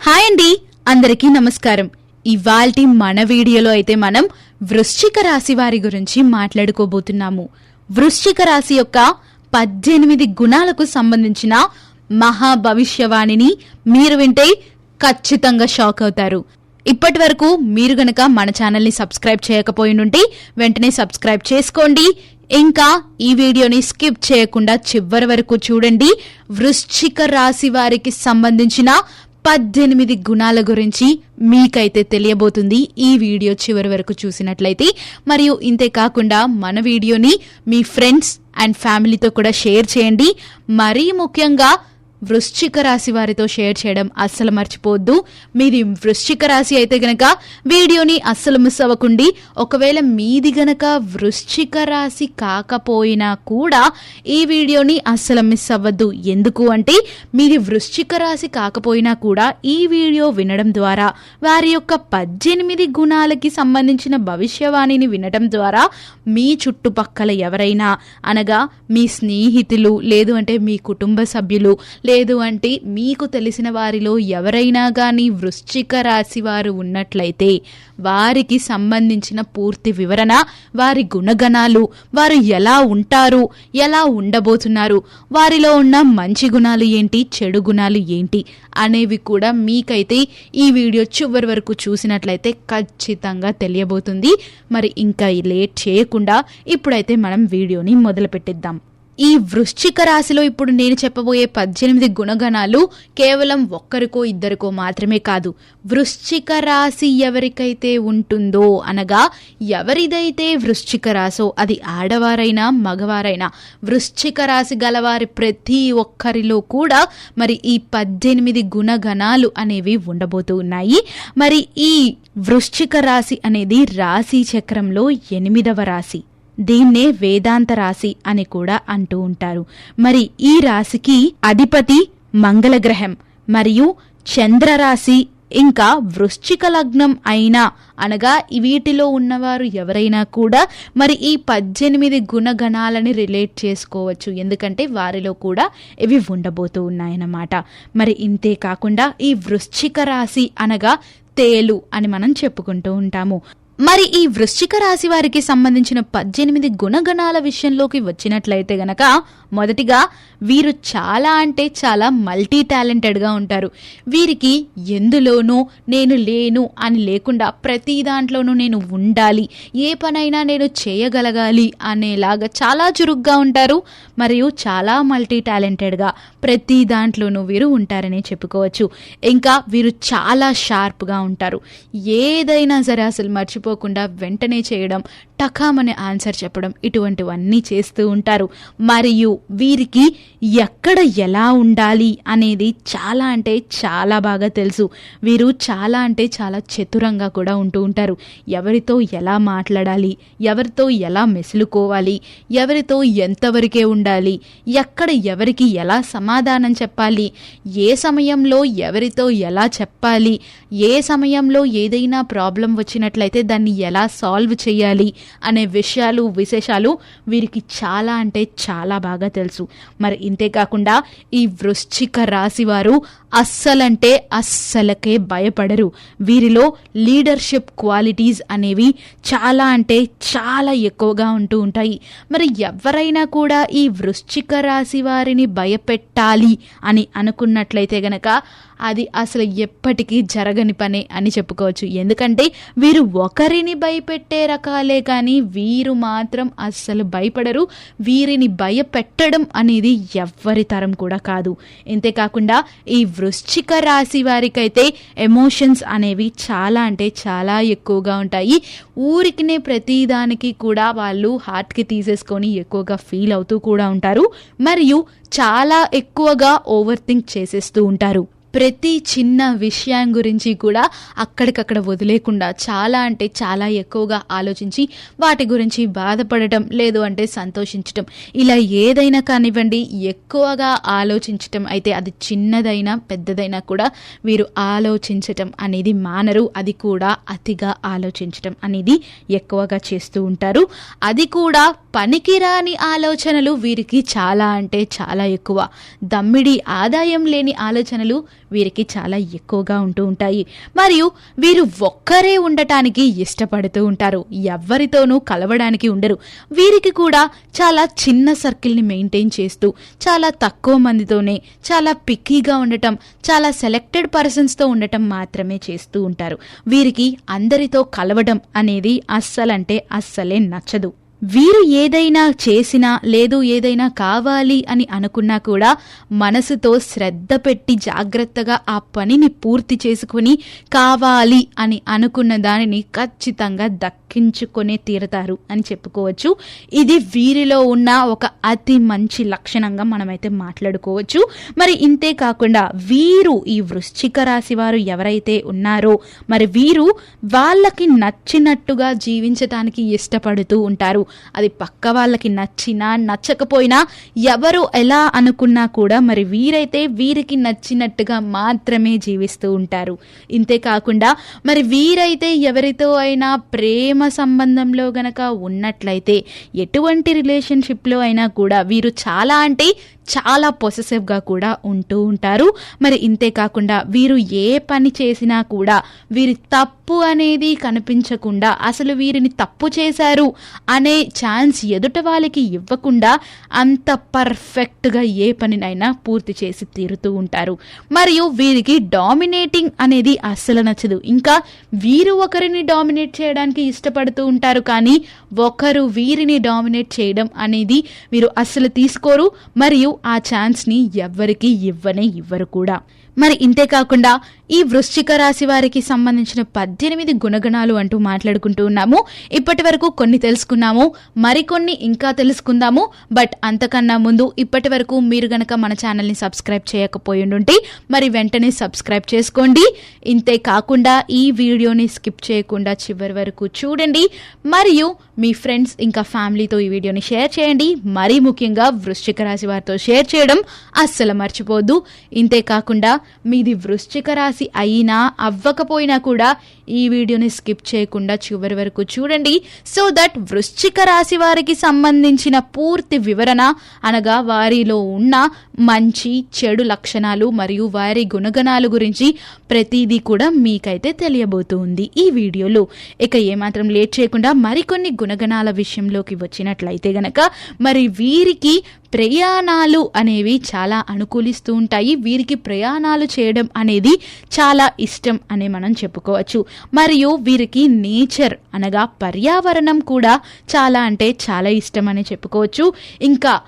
Hi అండి. అందరికీ నమస్కారం. ఇవాల్టి మన వీడియోలో అయితే మనం వృశ్చిక రాశి వారి గురించి మాట్లాడుకోబోతున్నాము. వృశ్చిక రాశి యొక్క పద్దెనిమిది గుణాలకు సంబంధించిన మహా భవిష్యవాణిని మీరు వింటే ఖచ్చితంగా షాక్ అవుతారు. ఇప్పటి వరకు మీరు గనక మన ఛానల్ని సబ్స్క్రైబ్ చేయకపోయినుంటే వెంటనే సబ్స్క్రైబ్ చేసుకోండి. ఇంకా ఈ వీడియోని స్కిప్ చేయకుండా చివరి వరకు చూడండి. వృశ్చిక రాశి వారికి సంబంధించిన పద్దెనిమిది గుణాల గురించి మీకైతే తెలియబోతుంది ఈ వీడియో చివరి వరకు చూసినట్లయితే. మరియు ఇంతే కాకుండా మన వీడియోని మీ ఫ్రెండ్స్ అండ్ ఫ్యామిలీతో కూడా షేర్ చేయండి. మరీ ముఖ్యంగా వృశ్చిక రాశి వారితో షేర్ చేయడం అస్సలు మర్చిపోవద్దు. మీది వృశ్చిక రాశి అయితే గనక వీడియోని అస్సలు మిస్ అవ్వకండి. ఒకవేళ మీది గనక వృశ్చిక రాశి కాకపోయినా కూడా ఈ వీడియోని అస్సలు మిస్ అవ్వద్దు. ఎందుకు అంటే మీది వృశ్చిక రాశి కాకపోయినా కూడా ఈ వీడియో వినడం ద్వారా వారి యొక్క పద్దెనిమిది గుణాలకి సంబంధించిన భవిష్యవాణిని వినడం ద్వారా మీ చుట్టుపక్కల ఎవరైనా అనగా మీ స్నేహితులు లేదు అంటే మీ కుటుంబ సభ్యులు లేదు అంటే మీకు తెలిసిన వారిలో ఎవరైనా కానీ వృశ్చిక రాశి వారు ఉన్నట్లయితే వారికి సంబంధించిన పూర్తి వివరణ వారి గుణగణాలు వారు ఎలా ఉంటారు ఎలా ఉండబోతున్నారు వారిలో ఉన్న మంచి గుణాలు ఏంటి చెడు గుణాలు ఏంటి అనేవి కూడా మీకైతే ఈ వీడియో చివరి వరకు చూసినట్లయితే ఖచ్చితంగా తెలియబోతుంది. మరి ఇంకా లేట్ చేయకుండా ఇప్పుడైతే మనం వీడియోని మొదలు పెట్టిద్దాం ఈ వృశ్చిక రాశిలో ఇప్పుడు నేను చెప్పబోయే పద్దెనిమిది గుణగణాలు కేవలం ఒక్కరికో ఇద్దరికో మాత్రమే కాదు. వృశ్చిక రాశి ఎవరికైతే ఉంటుందో అనగా ఎవరిదైతే వృశ్చిక రాశో అది ఆడవారైనా మగవారైనా వృశ్చిక రాశి గలవారి ప్రతి ఒక్కరిలో కూడా మరి ఈ పద్దెనిమిది గుణగణాలు అనేవి ఉండబోతూ ఉన్నాయి. మరి ఈ వృశ్చిక రాశి అనేది రాశి చక్రంలో ఎనిమిదవ రాశి. దీన్నే వేదాంత రాశి అని కూడా అంటూ ఉంటారు. మరి ఈ రాశికి అధిపతి మంగళగ్రహం మరియు చంద్రరాశి ఇంకా వృశ్చిక లగ్నం అయినా అనగా వీటిలో ఉన్నవారు ఎవరైనా కూడా మరి ఈ పద్దెనిమిది గుణగణాలని రిలేట్ చేసుకోవచ్చు. ఎందుకంటే వారిలో కూడా ఇవి ఉండబోతూ ఉన్నాయన్నమాట. మరి ఇంతే కాకుండా ఈ వృశ్చిక రాశి అనగా తేలు అని మనం చెప్పుకుంటూ ఉంటాము. మరి ఈ వృశ్చిక రాశి వారికి సంబంధించిన పద్దెనిమిది గుణగణాల విషయంలోకి వచ్చినట్లయితే గనక మొదటిగా వీరు చాలా అంటే చాలా మల్టీ టాలెంటెడ్గా ఉంటారు. వీరికి ఎందులోనూ నేను లేను అని లేకుండా ప్రతి దాంట్లోనూ నేను ఉండాలి ఏ పనైనా నేను చేయగలగాలి అనేలాగా చాలా చురుగ్గా ఉంటారు మరియు చాలా మల్టీ టాలెంటెడ్గా ప్రతి దాంట్లోనూ వీరు ఉంటారనే చెప్పుకోవచ్చు. ఇంకా వీరు చాలా షార్ప్గా ఉంటారు. ఏదైనా సరే అసలు మర్చిపోకుండా వెంటనే చేయడం టకామని ఆన్సర్ చెప్పడం ఇటువంటివన్నీ చేస్తూ ఉంటారు. మరియు వీరికి ఎక్కడ ఎలా ఉండాలి అనేది చాలా అంటే చాలా బాగా తెలుసు. వీరు చాలా అంటే చాలా చతురంగా కూడా ఉంటూ ఉంటారు. ఎవరితో ఎలా మాట్లాడాలి ఎవరితో ఎలా మెసులుకోవాలి ఎవరితో ఎంతవరకే ఉండాలి ఎక్కడ ఎవరికి ఎలా సమాధానం చెప్పాలి. ఏ సమయంలో ఎవరితో ఎలా చెప్పాలి? ఏ సమయంలో ఏదైనా ప్రాబ్లం వచ్చినట్లయితే దాన్ని ఎలా సాల్వ్ చేయాలి? అనే విషయాలు విశేషాలు వీరికి చాలా అంటే చాలా బాగా తెలుసు. మరి ఇంతేకాకుండా ఈ వృశ్చిక రాశి వారు అస్సలంటే అస్సలకే భయపడరు. వీరిలో లీడర్షిప్ క్వాలిటీస్ అనేవి చాలా అంటే చాలా ఎక్కువగా ఉంటూ ఉంటాయి. మరి ఎవరైనా కూడా ఈ వృశ్చిక రాశి వారిని భయపెట్టాలి అని అనుకున్నట్లయితే గనక అది అసలు ఎప్పటికీ జరగని పనే అని చెప్పుకోవచ్చు. ఎందుకంటే వీరు ఒకరిని భయపెట్టే రకాలే కానీ వీరు మాత్రం అస్సలు భయపడరు. వీరిని భయపెట్టడం అనేది ఎవ్వరి తరం కూడా కాదు. ఇంతేకాకుండా ఈ వృశ్చిక రాశి వారికైతే ఎమోషన్స్ అనేవి చాలా అంటే చాలా ఎక్కువగా ఉంటాయి. ఊరికినే ప్రతిదానికి కూడా వాళ్ళు హార్ట్కి తీసేసుకొని ఎక్కువగా ఫీల్ అవుతూ కూడా ఉంటారు. మరియు చాలా ఎక్కువ ఎక్కువగా ఓవర్ థింక్ చేసేస్తూ ఉంటారు. ప్రతి చిన్న విషయం గురించి కూడా అక్కడికక్కడ వదిలేకుండా చాలా అంటే చాలా ఎక్కువగా ఆలోచించి వాటి గురించి బాధపడటం లేదు అంటే సంతోషించటం. ఇలా ఏదైనా కానివ్వండి ఎక్కువగా ఆలోచించటం అయితే అది చిన్నదైనా పెద్దదైనా కూడా వీరు ఆలోచించటం అనేది మానరు. అది కూడా అతిగా ఆలోచించటం అనేది ఎక్కువగా చేస్తూ ఉంటారు. అది కూడా పనికిరాని ఆలోచనలు వీరికి చాలా అంటే చాలా ఎక్కువ. దమ్మిడి ఆదాయం లేని ఆలోచనలు వీరికి చాలా ఎక్కువగా ఉంటూ ఉంటాయి. మరియు వీరు ఒక్కరే ఉండటానికి ఇష్టపడుతూ ఉంటారు. ఎవ్వరితోనూ కలవడానికి ఉండరు. వీరికి కూడా చాలా చిన్న సర్కిల్ని మెయింటైన్ చేస్తూ చాలా తక్కువ మందితోనే చాలా పిక్కీగా ఉండటం చాలా సెలెక్టెడ్ పర్సన్స్తో ఉండటం మాత్రమే చేస్తూ ఉంటారు. వీరికి అందరితో కలవడం అనేది అస్సలంటే అస్సలే నచ్చదు. వీరు ఏదైనా చేసినా లేదు ఏదైనా కావాలి అని అనుకున్నా కూడా మనసుతో శ్రద్ధ పెట్టి జాగ్రత్తగా ఆ పనిని పూర్తి చేసుకుని కావాలి అని అనుకున్న దానిని ఖచ్చితంగా దక్కించుకునే తీరతారు అని చెప్పుకోవచ్చు. ఇది వీరిలో ఉన్న ఒక అతి మంచి లక్షణంగా మనమైతే మాట్లాడుకోవచ్చు. మరి ఇంతే కాకుండా వీరు ఈ వృశ్చిక రాశి వారు ఎవరైతే ఉన్నారో మరి వీరు వాళ్ళకి నచ్చినట్టుగా జీవించటానికి ఇష్టపడుతూ ఉంటారు. అది పక్క వాళ్ళకి నచ్చినా నచ్చకపోయినా ఎవరు ఎలా అనుకున్నా కూడా మరి వీరైతే వీరికి నచ్చినట్టుగా మాత్రమే జీవిస్తూ ఉంటారు. ఇంతే కాకుండా మరి వీరైతే ఎవరితో అయినా ప్రేమ సంబంధంలో గనక ఉన్నట్లయితే ఎటువంటి రిలేషన్షిప్లో అయినా కూడా వీరు చాలా అంటే చాలా పొసెసివ్గా కూడా ఉంటూ ఉంటారు. మరి ఇంతే కాకుండా వీరు ఏ పని చేసినా కూడా వీరి తప్పు అనేది కనిపించకుండా అసలు వీరిని తప్పు చేశారు అనే ఛాన్స్ ఎదుట వాళ్ళకి ఇవ్వకుండా అంత పర్ఫెక్ట్గా ఏ పనినైనా పూర్తి చేసి తీరుతూ ఉంటారు. మరియు వీరికి డామినేటింగ్ అనేది అస్సలు నచ్చదు. ఇంకా వీరు ఒకరిని డామినేట్ చేయడానికి ఇష్టపడుతూ ఉంటారు కానీ ఒకరు వీరిని డామినేట్ చేయడం అనేది వీరు అస్సలు తీసుకోరు. మరియు ఆ ఛాన్స్ని ఎవ్వరికీ ఇవ్వనే ఇవ్వరు కూడా. మరి ఇంతే కాకుండా ఈ వృశ్చిక రాశి వారికి సంబంధించిన పద్దెనిమిది గుణగణాలు అంటూ మాట్లాడుకుంటూ ఉన్నాము. ఇప్పటి వరకు కొన్ని తెలుసుకున్నాము మరికొన్ని ఇంకా తెలుసుకుందాము. బట్ అంతకన్నా ముందు ఇప్పటి వరకు మీరు గనక మన ఛానల్ని సబ్స్క్రైబ్ చేయకపోయి ఉంటే మరి వెంటనే సబ్స్క్రైబ్ చేసుకోండి. ఇంతే కాకుండా ఈ వీడియోని స్కిప్ చేయకుండా చివరి వరకు చూడండి. మరియు మీ ఫ్రెండ్స్ ఇంకా ఫ్యామిలీతో ఈ వీడియోని షేర్ చేయండి. మరీ ముఖ్యంగా వృశ్చిక రాశి వారితో షేర్ చేయడం అస్సలు మర్చిపోద్దు. ఇంతే కాకుండా మీది వృశ్చిక రాశి అయినా అవ్వకపోయినా కూడా ఈ వీడియోని స్కిప్ చేయకుండా చివరి వరకు చూడండి. సో దట్ వృశ్చిక రాశి వారికి సంబంధించిన పూర్తి వివరణ అనగా వారిలో ఉన్న మంచి చెడు లక్షణాలు మరియు వారి గుణగణాలు గురించి ప్రతిదీ కూడా మీకైతే తెలియబోతుంది ఈ వీడియోలో. ఇక ఏమాత్రం లేట్ చేయకుండా మరికొన్ని గుణగణాల విషయంలోకి వచ్చినట్లయితే గనక మరి వీరికి ప్రయాణాలు అనేవి చాలా అనుకూలిస్తూ ఉంటాయి. వీరికి ప్రయాణాలు చేయడం అనేది చాలా ఇష్టం అని మనం చెప్పుకోవచ్చు. మరియు వీరికి నేచర్ అనగా పర్యావరణం కూడా చాలా అంటే చాలా ఇష్టం అని చెప్పుకోవచ్చు. ఇంకా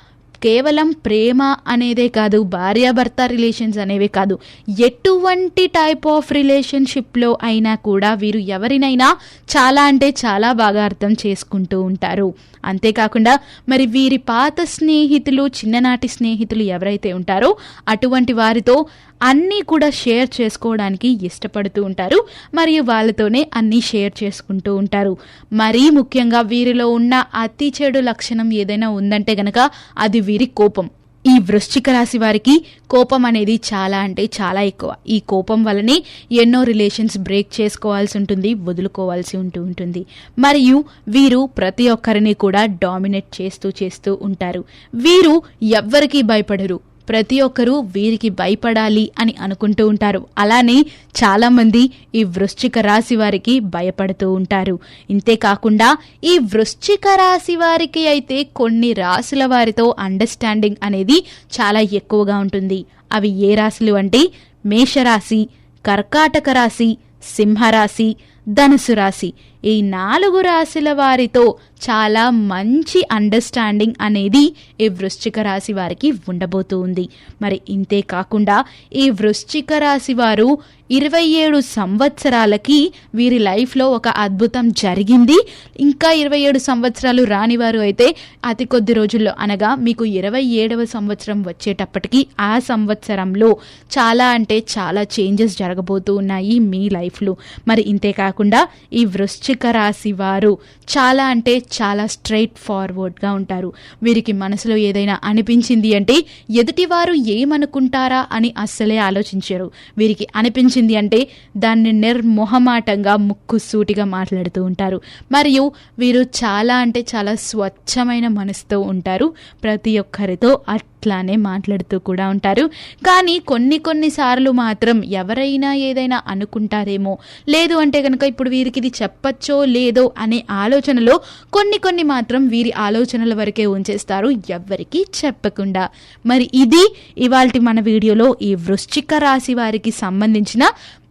కేవలం ప్రేమ అనేదే కాదు భార్యాభర్త రిలేషన్స్ అనేవి కాదు ఎటువంటి టైప్ ఆఫ్ రిలేషన్షిప్లో అయినా కూడా వీరు ఎవరినైనా చాలా అంటే చాలా బాగా అర్థం చేసుకుంటూ ఉంటారు. అంతేకాకుండా మరి వీరి పాత స్నేహితులు చిన్ననాటి స్నేహితులు ఎవరైతే ఉంటారో అటువంటి వారితో అన్నీ కూడా షేర్ చేసుకోవడానికి ఇష్టపడుతూ ఉంటారు. మరియు వాళ్ళతోనే అన్నీ షేర్ చేసుకుంటూ ఉంటారు. మరీ ముఖ్యంగా వీరిలో ఉన్న అతి చెడు లక్షణం ఏదైనా ఉందంటే గనక అది వీరి కోపం. ఈ వృశ్చిక రాశి వారికి కోపం అనేది చాలా అంటే చాలా ఎక్కువ. ఈ కోపం వలనే ఎన్నో రిలేషన్స్ బ్రేక్ చేసుకోవాల్సి ఉంటుంది వదులుకోవాల్సి ఉంటూ ఉంటుంది. మరియు వీరు ప్రతి ఒక్కరిని కూడా డామినేట్ చేస్తూ చేస్తూ ఉంటారు. వీరు ఎవ్వరికీ భయపడరు. ప్రతి ఒక్కరూ వీరికి భయపడాలి అని అనుకుంటూ ఉంటారు. అలానే చాలామంది ఈ వృశ్చిక రాశి వారికి భయపడుతూ ఉంటారు. ఇంతేకాకుండా ఈ వృశ్చిక రాశి వారికి అయితే కొన్ని రాశుల వారితో అండర్స్టాండింగ్ అనేది చాలా ఎక్కువగా ఉంటుంది. అవి ఏ రాశులు అంటే మేషరాశి కర్కాటక రాశి సింహరాశి ధనుసు రాశి. ఈ నాలుగు రాశుల వారితో చాలా మంచి అండర్స్టాండింగ్ అనేది ఈ వృశ్చిక రాశి వారికి ఉండబోతూ ఉంది మరి ఇంతే కాకుండా ఈ వృశ్చిక రాశి వారు ఇరవై ఏడు సంవత్సరాలకి వీరి లైఫ్లో ఒక అద్భుతం జరిగింది. ఇంకా ఇరవై ఏడు సంవత్సరాలు రాని వారు అయితే అతి కొద్ది రోజుల్లో అనగా మీకు ఇరవై ఏడవ సంవత్సరం వచ్చేటప్పటికి ఆ సంవత్సరంలో చాలా అంటే చాలా చేంజెస్ జరగబోతూ ఉన్నాయి మీ లైఫ్లో మరి ఇంతే కాకుండా ఈ వృశ్చిక వృశ్చిక రాశి వారు చాలా అంటే చాలా స్ట్రైట్ ఫార్వర్డ్గా ఉంటారు. వీరికి మనసులో ఏదైనా అనిపించింది అంటే ఎదుటివారు ఏమనుకుంటారా అని అస్సలే ఆలోచించరు. వీరికి అనిపించింది అంటే దాన్ని నిర్మొహమాటంగా ముక్కు సూటిగా మాట్లాడుతూ ఉంటారు. మరియు వీరు చాలా అంటే చాలా స్వచ్ఛమైన మనసుతో ఉంటారు. ప్రతి ఒక్కరితో అట్లానే మాట్లాడుతూ కూడా ఉంటారు. కానీ కొన్ని కొన్నిసార్లు మాత్రం ఎవరైనా ఏదైనా అనుకుంటారేమో లేదు అంటే కనుక ఇప్పుడు వీరికి ఇది చెప్ప చెప్పచ్చో లేదో అనే ఆలోచనలో కొన్ని కొన్ని మాత్రం వీరి ఆలోచనల వరకే ఉంచేస్తారు ఎవ్వరికీ చెప్పకుండా. మరి ఇది ఇవాళ మన వీడియోలో ఈ వృశ్చిక రాశి వారికి సంబంధించిన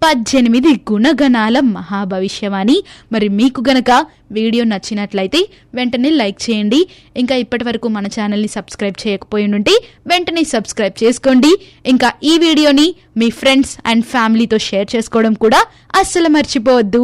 పద్దెనిమిది గుణగణాల మహాభవిష్యవాణి. మరి మీకు గనక వీడియో నచ్చినట్లయితే వెంటనే లైక్ చేయండి. ఇంకా ఇప్పటి వరకు మన ఛానల్ని సబ్స్క్రైబ్ చేయకపోయి ఉంటే వెంటనే సబ్స్క్రైబ్ చేసుకోండి. ఇంకా ఈ వీడియోని మీ ఫ్రెండ్స్ అండ్ ఫ్యామిలీతో షేర్ చేసుకోవడం కూడా అస్సలు మర్చిపోవద్దు.